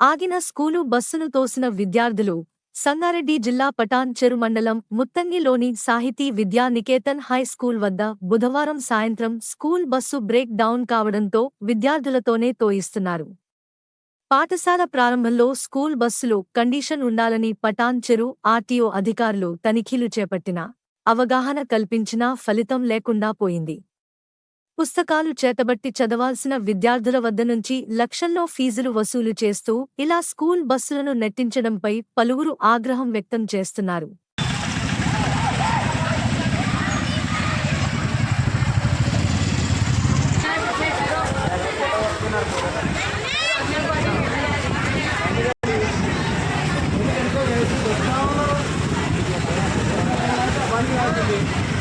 ఆగిన స్కూలు బస్సును తోసిన విద్యార్థులు సంగారెడ్డి జిల్లా పటాన్ చెరు మండలం ముత్తంగిలోని సాహితీ విద్యా నికేతన్ హై స్కూల్ వద్ద బుధవారం సాయంత్రం స్కూల్ బస్సు బ్రేక్ డౌన్ కావడంతో విద్యార్థులతోనే తోయిస్తున్నారు. పాఠశాల ప్రారంభంలో స్కూల్ బస్సులో కండిషన్ ఉండాలని పటాన్ చెరు ఆర్టీఓ అధికారులు తనిఖీలు చేపట్టినా అవగాహన కల్పించినా ఫలితం లేకుండా పోయింది. పుస్తకాలు చేతబట్టి చదవాల్సిన విద్యార్థుల వద్ద నుంచి లక్షల్లో ఫీజులు వసూలు చేస్తూ ఇలా స్కూల్ బస్సులను నెట్టించడంపై పలువురు ఆగ్రహం వ్యక్తం చేస్తున్నారు Thank you.